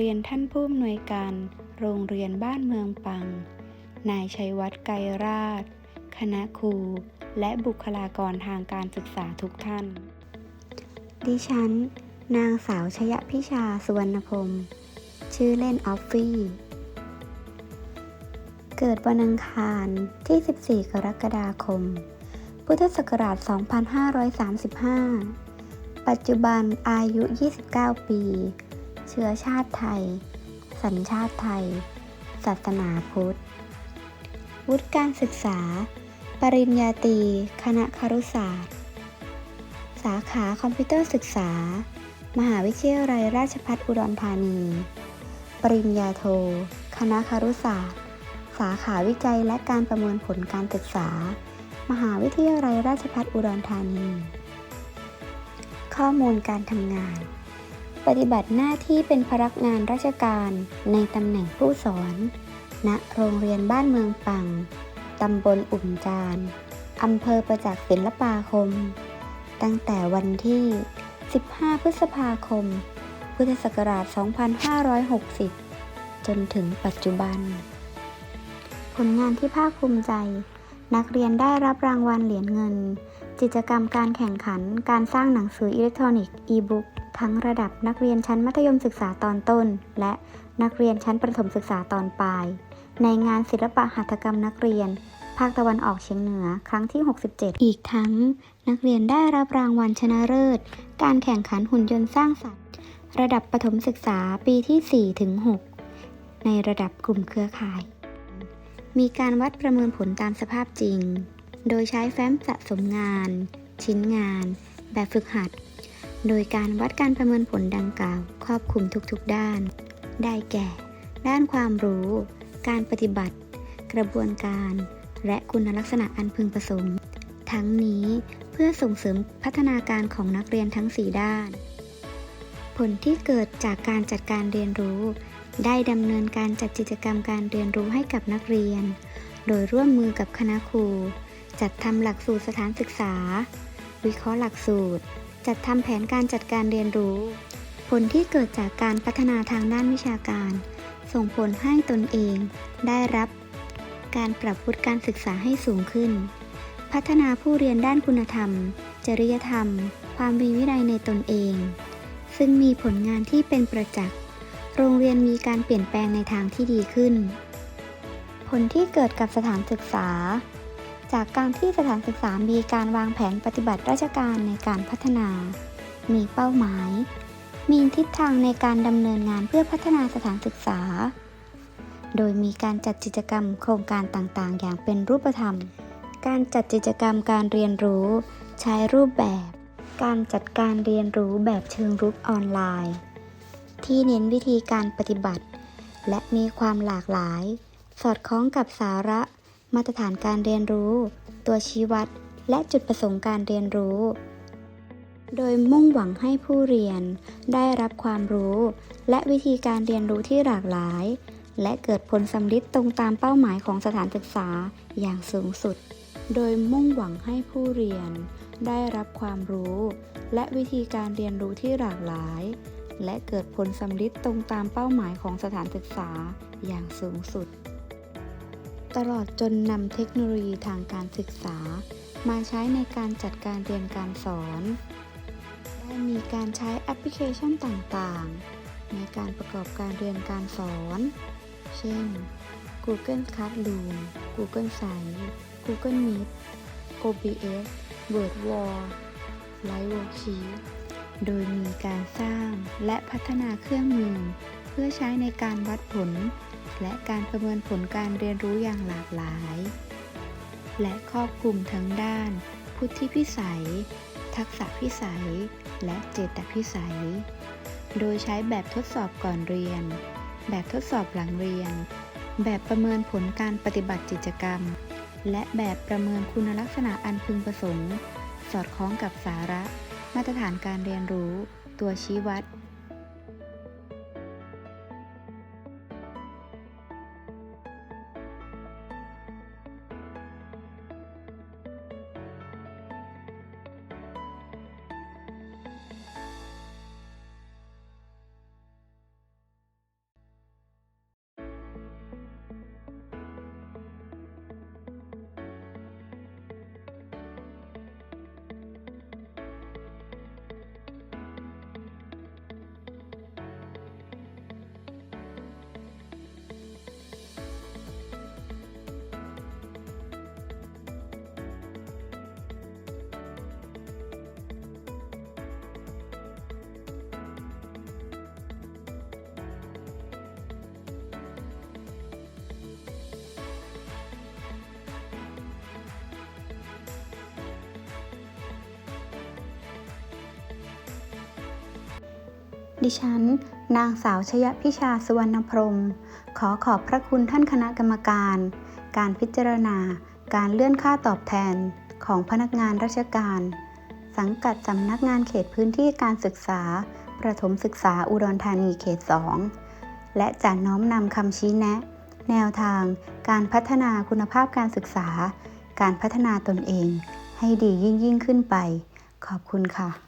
เรียนท่านผู้อำนวยการโรงเรียนบ้านเมืองปัง นายชัยวัฒน์ไกรราช คณะครู และบุคลากรทางการศึกษาทุกท่าน ดิฉัน นางสาวชยพิชาสุวรรณพรมชื่อเล่นออฟฟี่ เกิดวันอังคารที่ 14 กรกฎาคม พุทธศักราช 2535 ปัจจุบันอายุ 29 ปี เชื้อชาติไทย สัญชาติไทย ศาสนาพุทธ วุฒิการศึกษา ปริญญาตรี คณะครุศาสตร์ สาขาคอมพิวเตอร์ศึกษา มหาวิทยาลัยราชภัฏอุดรธานี ปริญญาโท คณะครุศาสตร์ สาขาวิจัยและการประเมินผลการศึกษา มหาวิทยาลัยราชภัฏอุดรธานี ข้อมูลการทำงาน ปฏิบัติหน้าที่เป็นพนักงานราชการในตำแหน่งผู้สอน ณ โรงเรียนบ้านเมืองปัง ตำบลอุ่มจานอำเภอประจักษ์ศิลปาคม ตั้งแต่วันที่ 15 พฤษภาคม พุทธศักราช 2560 จนถึงปัจจุบัน ผลงานที่ภาคภูมิใจ นักเรียนได้รับรางวัลเหรียญเงิน กิจกรรมการแข่งขันการสร้างหนังสืออิเล็กทรอนิกส์อีบุ๊ก ทั้งระดับนักเรียนชั้นมัธยมศึกษาตอนต้น และนักเรียนชั้นประถมศึกษาตอนปลาย ในงานศิลปะหัตถกรรมนักเรียน ภาคตะวันออกเฉียงเหนือครั้งที่ 67 อีกทั้ง นักเรียนได้รับรางวัลชนะเลิศ การแข่งขันหุ่นยนต์สร้างสรรค์ ระดับประถมศึกษาปีที่ 4 ถึง 6 ในระดับกลุ่มเครือข่าย มีการวัดประเมินผลตามสภาพจริง โดยใช้แฟ้มสะสมงาน ชิ้นงาน แบบฝึกหัด โดยการวัดการประเมินผลดังกล่าว ครอบคลุมทุกๆด้าน ได้แก่ ด้านความรู้ การปฏิบัติ กระบวนการ และคุณลักษณะอันพึงประสงค์ ทั้งนี้เพื่อส่งเสริมพัฒนาการของนักเรียนทั้ง 4 ด้าน ผลที่เกิดจากการจัดการเรียนรู้ ได้ดำเนินการจัดกิจกรรมการเรียนรู้ให้กับนักเรียน โดยร่วมมือกับคณะครู จัดทำหลักสูตรสถานศึกษา วิเคราะห์หลักสูตร จัดทำแผนการจัดการเรียนรู้ ผลที่เกิดจากการพัฒนาทางด้านวิชาการ ส่งผลให้ตนเองได้รับ การปรับวุฒิการศึกษาให้สูงขึ้น พัฒนาผู้เรียนด้านคุณธรรม จริยธรรม ความมีวินัยในตนเอง ซึ่งมีผลงานที่เป็นประจักษ์ โรงเรียนมีการเปลี่ยนแปลงในทางที่ดีขึ้น ผลที่เกิดกับสถานศึกษา จากการที่สถานศึกษามีการวางแผนปฏิบัติราชการในการพัฒนา มีเป้าหมาย มีทิศทางในการดำเนินงานเพื่อพัฒนาสถานศึกษา โดยมีการจัดกิจกรรมโครงการต่างๆ อย่างเป็นรูปธรรม การจัดกิจกรรมการเรียนรู้ ใช้รูปแบบ การจัดการเรียนรู้แบบเชิงรุกออนไลน์ ที่เน้นวิธีการปฏิบัติ และมีความหลากหลาย สอดคล้องกับสาระ มาตรฐานการเรียนรู้ ตัวชี้วัด และจุดประสงค์การเรียนรู้ โดยมุ่งหวังให้ผู้เรียน ได้รับความรู้ และวิธีการเรียนรู้ที่หลากหลาย และเกิดผลสำลิดตรงตามเป้าหมายของสถานศึกษาอย่างสูงสุด โดยมุ่งหวังให้ผู้เรียน ได้รับความรู้ และวิธีการเรียนรู้ที่หลากหลายและเกิดผลสำลิดตรงตามเป้าหมายของสถานศึกษาอย่างสูงสุด ตลอดจนนำเทคโนโลยีทางการศึกษา มาใช้ในการจัดการเรียนการสอน ได้มีการใช้แอปพลิเคชันต่างๆ ในการประกอบการเรียนการสอน เช่น Google Classroom Google Sites Google Meet OBS WordWall Live Worksheet โดยมีการสร้างและพัฒนาเครื่องมือ พื่อใช้ในการวัดผล และการประเมินผลการเรียนรู้อย่างหลากหลาย และครอบคลุมทั้งด้าน พุทธิพิสัย ทักษะพิสัย และเจตพิสัย โดยใช้แบบทดสอบก่อนเรียน แบบทดสอบหลังเรียน แบบประเมินผลการปฏิบัติกิจกรรม และแบบประเมินคุณลักษณะอันพึงประสงค์ สอดคล้องกับสาระ มาตรฐานการเรียนรู้ ตัวชี้วัด ดิฉัน นางสาวชยพิชาสุวรรณพรม ขอขอบพระคุณท่านคณะกรรมการ การพิจารณา การเลื่อนค่าตอบแทนของพนักงานราชการ สังกัดสำนักงานเขตพื้นที่การศึกษา ประถมศึกษาอุดรธานีเขต 2 และจะน้อมนำคำชี้แนะ แนวทาง การพัฒนาคุณภาพการศึกษา การพัฒนาตนเอง ให้ดียิ่งยิ่งขึ้นไป ขอบคุณค่ะ